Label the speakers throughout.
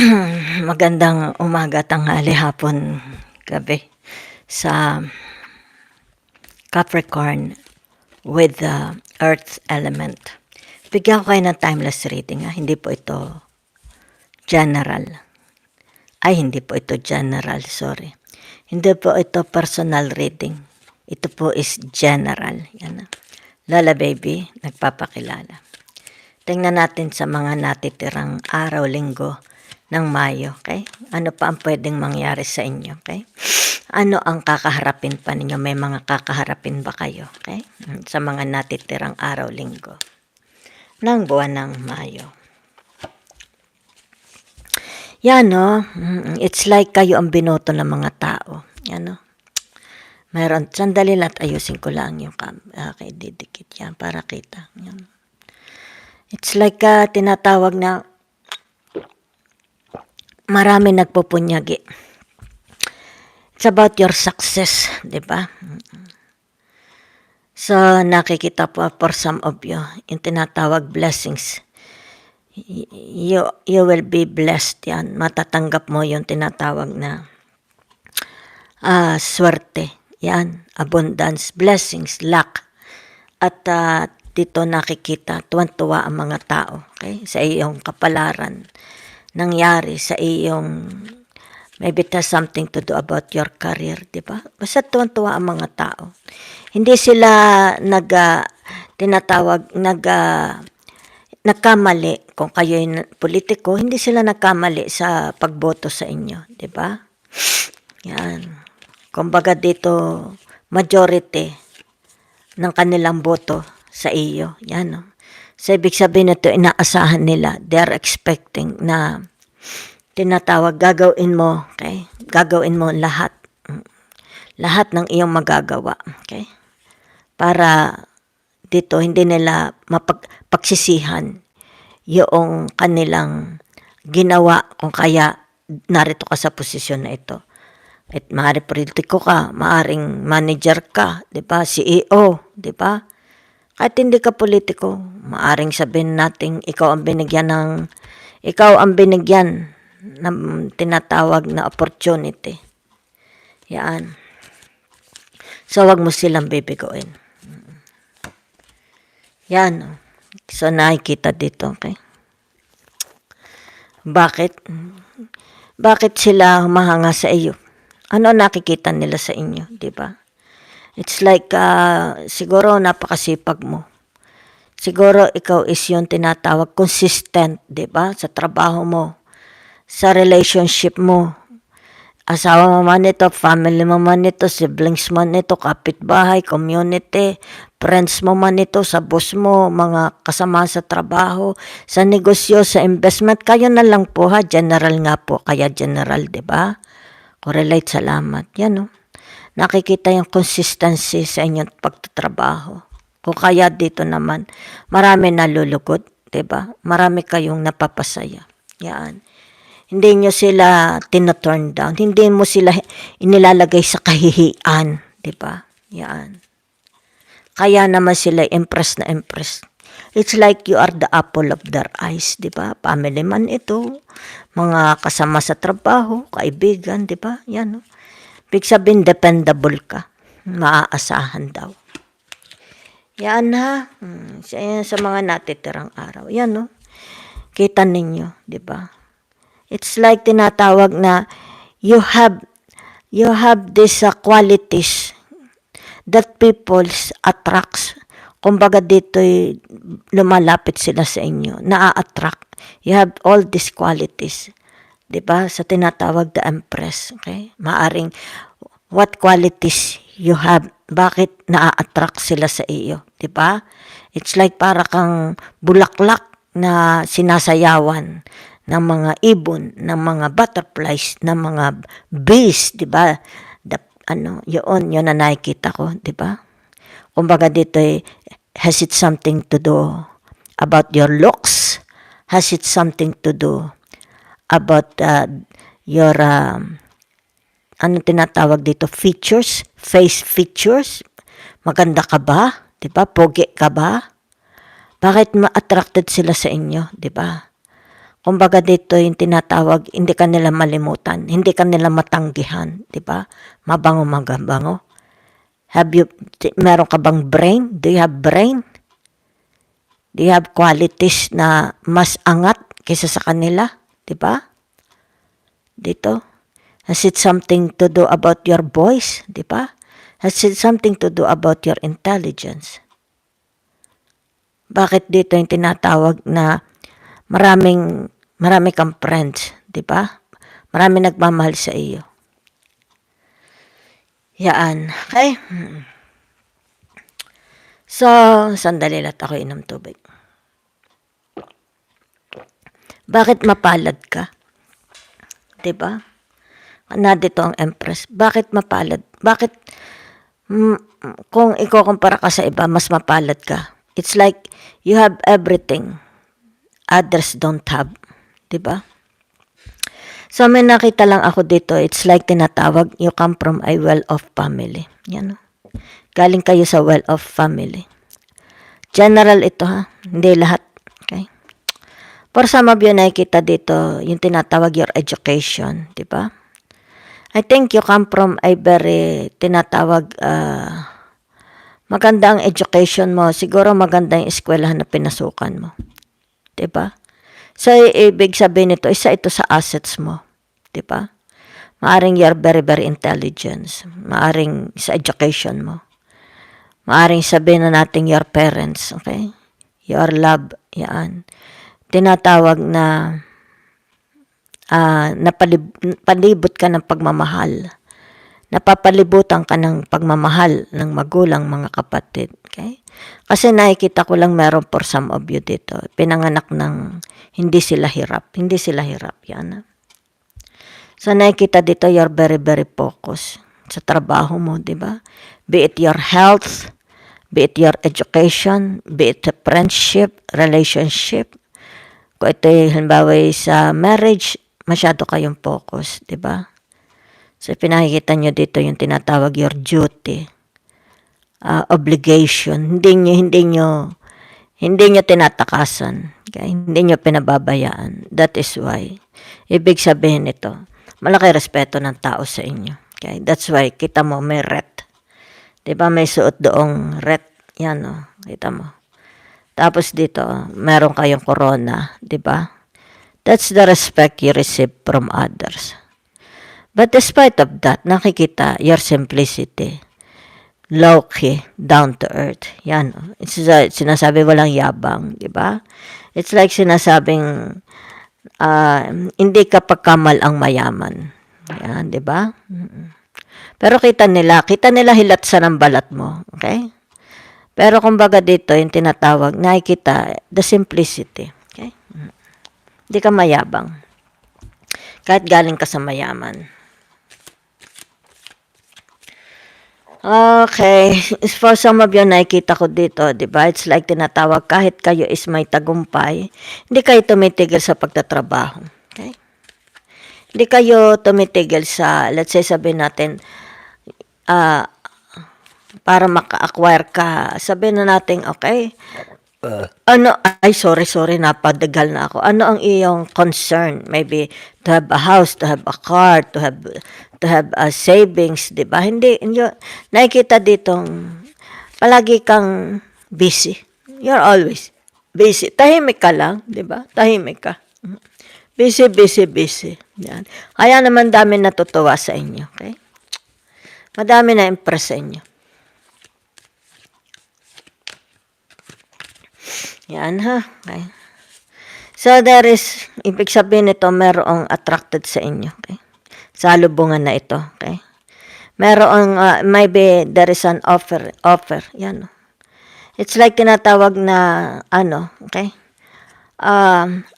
Speaker 1: Magandang umaga, tanghali, hapon, gabi sa Capricorn with the Earth element. Bigyan ko kayo ng timeless reading. Ha? Hindi po ito general. Ay, hindi po ito general, sorry. Hindi po ito personal reading. Ito po is general. Yan. ha. Lola Baby, nagpapakilala. Tingnan natin sa mga natitirang araw, linggo ng Mayo, okay? Ano pa ang pwedeng mangyari sa inyo, okay? Ano ang kakaharapin pa ninyo? May mga kakaharapin ba kayo, okay? Sa mga natitirang araw, linggo ng buwan ng Mayo. Yan, no? It's like kayo ang binoto ng mga tao. Yan, no? Meron, sandali lang at ayusin ko lang yung cam. Okay, didikit yan para kita. Yan. It's like ah, tinatawag na marami nagpupunyagi. It's about your success, di ba? So, nakikita po for some of you, yung tinatawag blessings. You, you will be blessed yan. Matatanggap mo yung tinatawag na ah swerte. Yan, abundance, blessings, luck. At ah, dito nakikita, tuwan-tuwa ang mga tao okay? sa iyong kapalaran. Nangyari sa iyong, maybe it has something to do about your career, di ba? Basta tuwan-tuwa ang mga tao. Hindi sila nag, ah, tinatawag, nag, ah, nagkamali kung kayo'y politiko, hindi sila nagkamali sa pagboto sa inyo, di ba? Yan. Kumbaga dito, majority ng kanilang boto sa iyo. Yan, no? So, ibig sabihin nito, inaasahan nila. They're expecting na tinatawag, gagawin mo, okay? Gagawin mo lahat. Lahat ng iyong magagawa, okay? Para dito, hindi nila mapagpagsisihan yung kanilang ginawa kung kaya narito ka sa posisyon na ito. At maaari politiko ka, maaring manager ka, 'di ba? CEO, 'di ba? Kahit hindi ka politiko, maaring sabihin nating ikaw ang binigyan ng ikaw ang binigyan ng tinatawag na opportunity. Yan. So, wag mo silang bibigoin. Yan. oh. So, nakikita dito, okay? Bakit? Bakit sila humahanga sa iyo? Ano nakikita nila sa inyo, di ba? It's like, ah, siguro napakasipag mo. Siguro ikaw is yung tinatawag consistent, di ba? Sa trabaho mo, sa relationship mo. Asawa mo man ito, family mo man ito, siblings man ito, kapitbahay, community, friends mo man ito, sa boss mo, mga kasama sa trabaho, sa negosyo, sa investment, kayo na lang po ha, general nga po, kaya general, di ba? Correlate, salamat. Yan no. Nakikita yung consistency sa inyong pagtatrabaho. Kung kaya dito naman, marami nalulugod, ba? Marami kayong napapasaya. Yan. Hindi nyo sila tinaturn down. Hindi mo sila inilalagay sa kahihian, ba? Yan. Kaya naman sila impress na impress. It's like you are the apple of their eyes, di ba? Family man ito, mga kasama sa trabaho, kaibigan, di ba? Yan, no? Big sabihin, dependable ka. Maaasahan daw. Yan ha. Hmm, sa, mga natitirang araw. Yan, no? Kita ninyo, di ba? It's like tinatawag na you have you have these uh, qualities that people attracts. Kumbaga dito lumalapit sila sa inyo, naa-attract. You have all these qualities. 'Di ba? Sa tinatawag the empress, okay? Maaring what qualities you have, bakit naa-attract sila sa iyo, 'di ba? It's like para kang bulaklak na sinasayawan ng mga ibon, ng mga butterflies, ng mga bees, 'di ba? Ano, yun, yun na nakikita ko, 'di ba? Kumbaga dito eh, has it something to do about your looks? Has it something to do about uh, your um, ano tinatawag dito features, face features? Maganda ka ba? 'Di ba? Pogi ka ba? Bakit ma-attracted sila sa inyo, 'di ba? Kumbaga dito yung tinatawag, hindi ka nila malimutan, hindi ka nila matanggihan, di ba? Mabango magabango. Have you, meron ka bang brain? Do you have brain? Do you have qualities na mas angat kaysa sa kanila? Di ba? Dito. Has it something to do about your voice? Di ba? Has it something to do about your intelligence? Bakit dito yung tinatawag na maraming marami kang friends, 'di ba? Marami nagmamahal sa iyo. Yaan. Okay? Hmm. So, sandali lang ako inom tubig. Bakit mapalad ka? 'Di ba? Na dito ang Empress. Bakit mapalad? Bakit mm, kung ikukumpara ka sa iba, mas mapalad ka? It's like you have everything others don't have. 'Di ba? So may nakita lang ako dito, it's like tinatawag, you come from a well-off family. Yan. oh. Galing kayo sa well-off family. General ito ha, hindi lahat. For some of you nakikita dito, yung tinatawag your education, di ba? I think you come from a very tinatawag uh, maganda ang education mo. Siguro maganda yung eskwelahan na pinasukan mo. 'di ba? So, ibig sabihin nito, isa ito sa assets mo. 'di ba? Maaring you're very, very intelligent. Maaring sa education mo. Maaring sabihin na natin your parents, okay? Your love, yan. Tinatawag na ah napalib- palibot ka ng pagmamahal. Napapalibutan ka ng pagmamahal ng magulang, mga kapatid. Okay? Kasi nakikita ko lang meron for some of you dito. Pinanganak ng hindi sila hirap. Hindi sila hirap. Yan. So nakikita dito, you're very, very focused sa trabaho mo, di ba? Be it your health, be it your education, be it a friendship, relationship. Kung ito yung halimbawa ay sa marriage, masyado kayong focus, di ba? So pinakikita nyo dito yung tinatawag your duty, ah, obligation. Hindi nyo, hindi nyo, hindi nyo tinatakasan. Okay? Hindi nyo pinababayaan. That is why. Ibig sabihin nito, malaki respeto ng tao sa inyo. Okay? That's why, kita mo, may ret. Di ba may suot doong ret? Yan, oh. Kita mo. Tapos dito, meron kayong corona. Di ba? That's the respect you receive from others. But despite of that, nakikita your simplicity. Low-key, down to earth. Yan. It's a, sinasabi walang yabang, di ba? It's like sinasabing ah, hindi ka pagkamal ang mayaman. Yan, di ba? Pero kita nila, kita nila hilatsa ng balat mo. Okay? Pero kumbaga dito, yung tinatawag, nakikita, the simplicity. Okay? Hindi ka mayabang. Kahit galing ka sa mayaman. Okay. For some of you, nakikita ko dito, di ba? It's like tinatawag, kahit kayo is may tagumpay, hindi kayo tumitigil sa pagtatrabaho. Okay? Hindi kayo tumitigil sa, let's say sabihin natin, ah, para maka-acquire ka, sabihin na natin, okay, ano, ay sorry, sorry, napadagal na ako. Ano ang iyong concern? Maybe to have a house, to have a car, to have to have a savings, di ba? Hindi, hindi, nakikita ditong palagi kang busy. You're always busy. Tahimik ka lang, di ba? Tahimik ka. Busy, busy, busy. Yan. Kaya naman dami natutuwa sa inyo, okay? Madami na impress sa inyo. Yan ha. Okay. So there is, ibig sabihin nito, merong attracted sa inyo. Okay? Sa lubungan na ito. Okay? Merong, uh, maybe there is an offer. Offer. Yan. It's like tinatawag na, ano, okay? Um,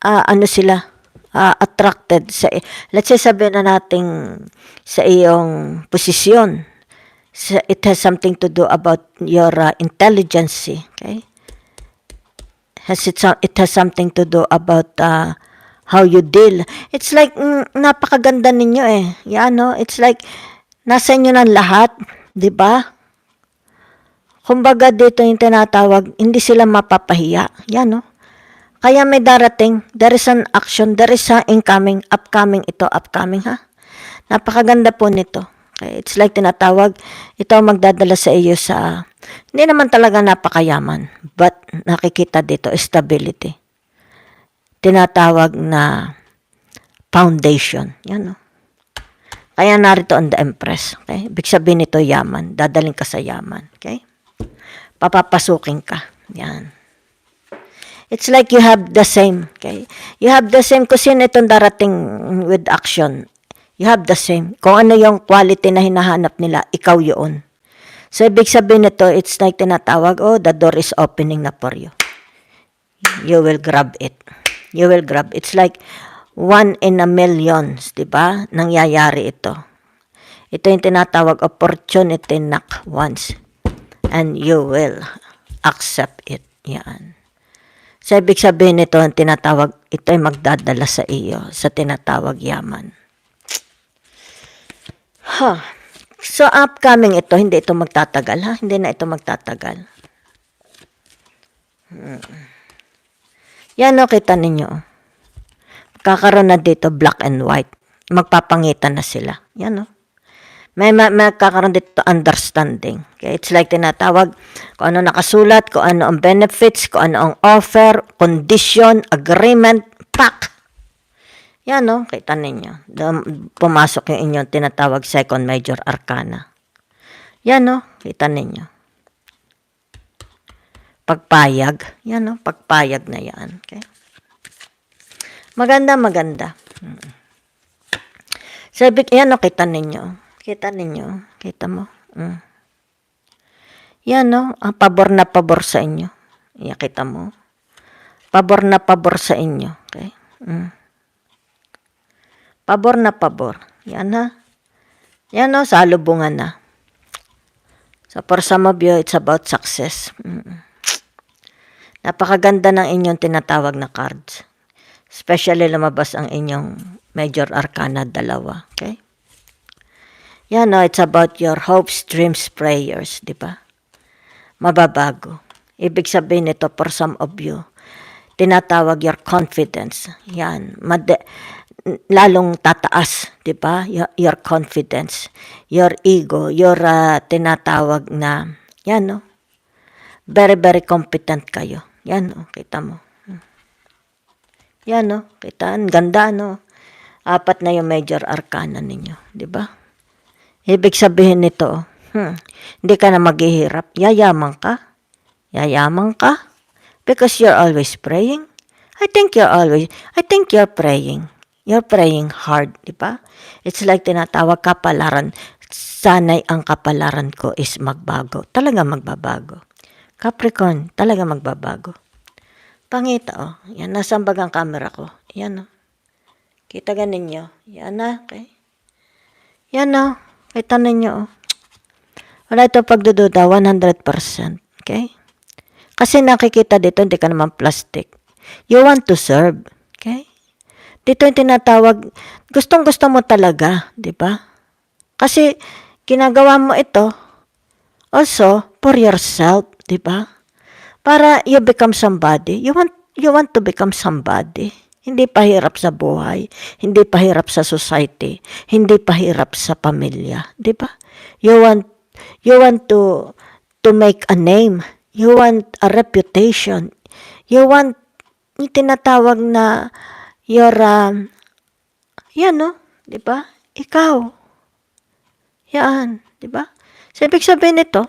Speaker 1: ah, ano sila? Ah, attracted sa, let's say sabihin na natin sa iyong posisyon sa- it has something to do about your uh, intelligence, okay? Has it, some, it has something to do about uh, how you deal. It's like, mm, napakaganda ninyo eh. Yan, no? It's like, nasa inyo ng lahat, di ba? Kumbaga dito yung tinatawag, hindi sila mapapahiya. Yan, no? Kaya may darating, there is an action, there is a incoming, upcoming ito, upcoming ha. Napakaganda po nito. Okay, it's like tinatawag, ito ang magdadala sa iyo sa, hindi naman talaga napakayaman, but nakikita dito, stability. Tinatawag na foundation. Yan o. Kaya narito ang the Empress. Okay? Ibig sabihin nito yaman. Dadaling ka sa yaman. Okay? Papapasukin ka. Yan. It's like you have the same. Okay? You have the same. Kung sino itong darating with action, you have the same. Kung ano yung quality na hinahanap nila, ikaw yun. So, ibig sabihin nito, it's like tinatawag, oh, the door is opening na for you. You will grab it. You will grab. It's like one in a millions, di ba? Nangyayari ito. Ito yung tinatawag opportunity knock once. And you will accept it. Yan. So, ibig sabihin nito, ang tinatawag, ito ay magdadala sa iyo, sa tinatawag yaman. Ha. So, upcoming ito, hindi ito magtatagal, ha? Hindi na ito magtatagal. Hmm. Yan o, kita ninyo. oh. Kakaroon na dito black and white. Magpapangitan na sila. Yan o. May, may, may kakaroon dito understanding. Okay? It's like tinatawag kung ano nakasulat, kung ano ang benefits, kung ano ang offer, condition, agreement, pack. Yan o, kita ninyo. Pumasok yung inyong tinatawag second major arcana. Yan o, kita ninyo. Pagpayag. Yan o, pagpayag na yan. Okay? Maganda, maganda. Mm. Sabi, yan o, kita ninyo. Kita ninyo. Kita mo. Mm. Yan o, ang pabor na pabor sa inyo. Yan, kita mo. Pabor na pabor sa inyo. Okay? Mm. Pabor na pabor. Yan ha. Yan o, salubungan na. So for some of you, it's about success. Mm. Napakaganda ng inyong tinatawag na cards. Especially lumabas ang inyong major arcana dalawa. Okay? Yan o, it's about your hopes, dreams, prayers. Di ba? Mababago. Ibig sabihin nito for some of you, tinatawag your confidence. Yan. Mad- lalong tataas, di ba? Your, your confidence, your ego, your ah, tinatawag na, yan no? Very, very competent kayo. Yan no, kita mo. Yan no, kita, ang ganda no. Apat na yung major arcana ninyo, di ba? Ibig sabihin nito, hmm, hindi ka na maghihirap, yayaman ka. Yayaman ka because you're always praying. I think you're always, I think you're praying. You're praying hard, di ba? It's like tinatawag kapalaran. Sanay ang kapalaran ko is magbago. Talaga magbabago. Capricorn, talaga magbabago. Pangita, oh. Yan, nasa bagang camera ko. Yan, oh. Kita ganin nyo. Yan na, okay. Yan na. Kita ninyo, oh. Wala ito pagdududa, 100%. Okay? Kasi nakikita dito, hindi ka naman plastic. You want to serve. Okay? Dito yung tinatawag, gustong gusto mo talaga, di ba? Kasi ginagawa mo ito also for yourself, di ba? Para you become somebody. You want you want to become somebody. Hindi pahirap sa buhay, hindi pahirap sa society, hindi pahirap sa pamilya, di ba? You want you want to to make a name. You want a reputation. You want yung tinatawag na your um, yan no, 'di ba? Ikaw. Yan, 'di ba? So, ibig sabihin nito,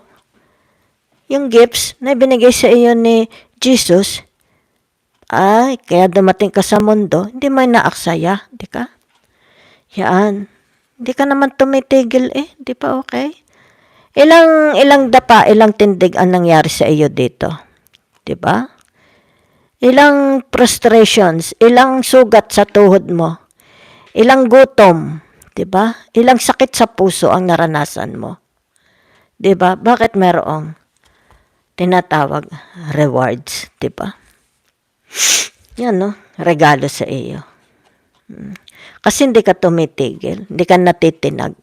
Speaker 1: yung gifts na binigay sa iyo ni Jesus, ay, kaya dumating ka sa mundo, hindi mo naaksaya, di ka? Yan. Hindi ka naman tumitigil eh, di ba okay? Ilang, ilang dapa, ilang tindig ang nangyari sa iyo dito. Di ba? Ilang frustrations, ilang sugat sa tuhod mo, ilang gutom, 'di ba? Ilang sakit sa puso ang naranasan mo. 'Di ba? Bakit merong tinatawag rewards, 'di ba? Yan no, regalo sa iyo. Mm. Kasi hindi ka tumitigil, hindi ka natitinag.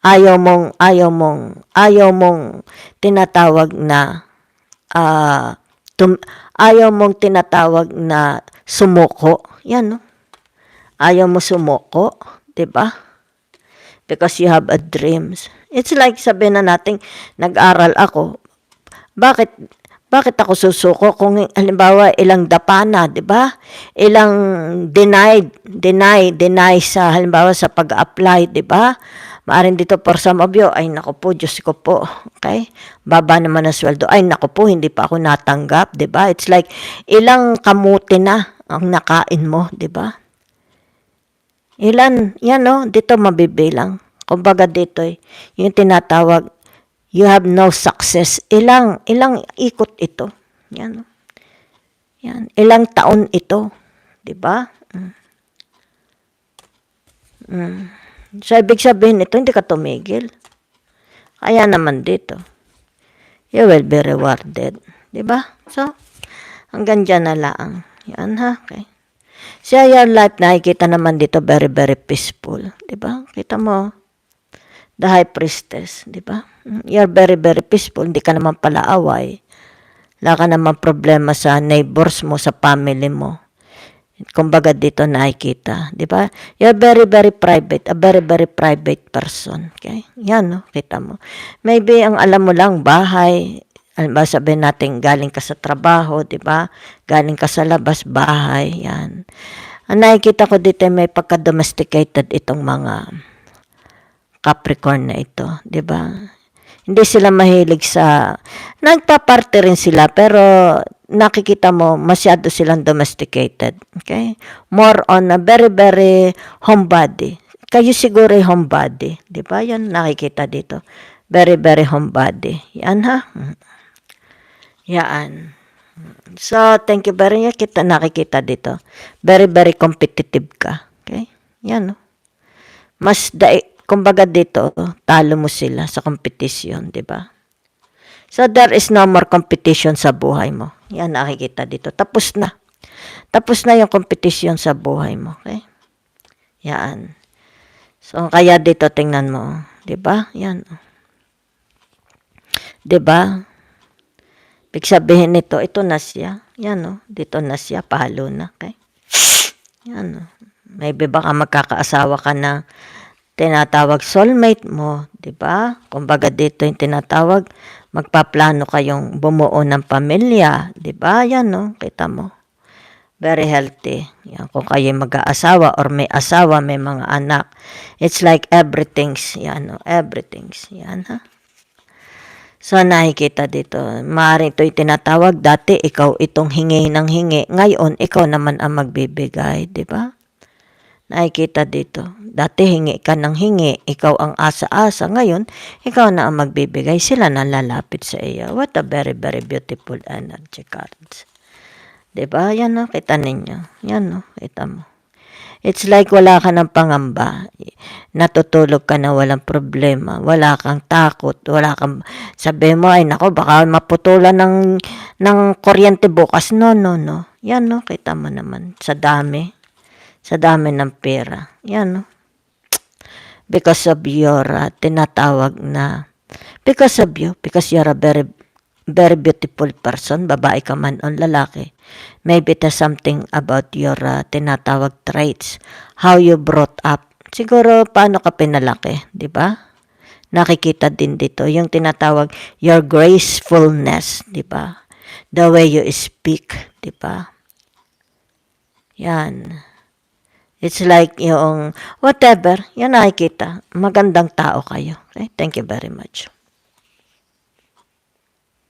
Speaker 1: Ayaw mong, ayaw mong, ayaw mong tinatawag na ah tum- ayaw mong tinatawag na sumuko. Yan, no? Ayaw mo sumuko, 'di ba? Because you have a dreams. It's like sabihin na natin, nag-aral ako. Bakit bakit ako susuko kung halimbawa ilang dapana, 'di ba? Ilang denied, deny, deny sa halimbawa sa pag-apply, 'di ba? Maaring dito for some of you, ay nako po, Diyos ko po. Okay? Baba naman ang sweldo. Ay nako po, hindi pa ako natanggap, 'di ba? It's like ilang kamuti na ang nakain mo, 'di ba? Ilan, yan no, dito mabibilang. Kumbaga dito, eh, yung tinatawag, you have no success. Ilang, ilang ikot ito. Yan. Yan, ilang taon ito. Di ba? Mm. Mm. So, ibig sabihin ito, hindi ka tumigil. Kaya naman dito, you will be rewarded. Di ba? So, hanggang dyan na lang. Yan ha, okay. Sa your life, nakikita naman dito very, very peaceful. Di ba? Kita mo, the high priestess, di ba? You're very, very peaceful. Hindi ka naman pala away. Wala ka naman problema sa neighbors mo, sa family mo. Kumbaga dito nakikita, di ba? You're very, very private, a very, very private person. Okay? Yan, no? Kita mo. Maybe ang alam mo lang, bahay, alam ba sabihin natin galing ka sa trabaho, di ba? Galing ka sa labas, bahay, yan. Ang nakikita ko dito may pagka-domesticated itong mga Capricorn na ito, di ba? Hindi sila mahilig sa nagpaparte rin sila pero nakikita mo masyado silang domesticated, okay? More on a very very homebody. Kayo siguro ay homebody, di ba? Yan nakikita dito. Very very homebody. Yan ha. Yan. So, thank you very much. Kita nakikita dito. Very, very competitive ka. Okay? Yan, no? Mas, dai, kumbaga dito, talo mo sila sa competition, di ba? So, there is no more competition sa buhay mo. Yan, nakikita dito. Tapos na. Tapos na yung competition sa buhay mo. Okay? Yan. So, kaya dito, tingnan mo. Di ba? Yan. Di ba? Ibig sabihin nito, ito na siya. Yan, no? Dito na siya, palo na. Okay? Yan, no? Maybe baka magkakaasawa ka na tinatawag soulmate mo, di ba? Kumbaga dito yung tinatawag, magpaplano kayong bumuo ng pamilya, di ba? Yan, no? Kita mo. Very healthy. Yan, kung kayo mag-aasawa or may asawa, may mga anak. It's like everything's, yan, no? Everything's, yan, ha? So, nakikita dito. Maaaring ito'y tinatawag. Dati, ikaw itong hingi ng hingi. Ngayon, ikaw naman ang magbibigay. di ba? Nakikita dito. Dati, hingi ka ng hingi. Ikaw ang asa-asa. Ngayon, ikaw na ang magbibigay. Sila na lalapit sa iyo. What a very, very beautiful energy cards. di ba? Yan no, kita ninyo. Yan no, kita mo. It's like wala ka ng pangamba. Natutulog ka na walang problema. Wala kang takot. Wala kang, sabi mo, ay nako, baka maputulan ng, ng kuryente bukas. No, no, no. Yan, no, kita mo naman. Sa dami. Sa dami ng pera. Yan, no. Because of your uh, tinatawag na, because of you, because you're a very very beautiful person, babae ka man o lalaki. Maybe has something about your uh, tinatawag traits, how you brought up. Siguro paano ka pinalaki, di ba? Nakikita din dito yung tinatawag your gracefulness, di ba? The way you speak, di ba? Yan. It's like yung whatever, yan nakikita. Magandang tao kayo. Okay? Thank you very much.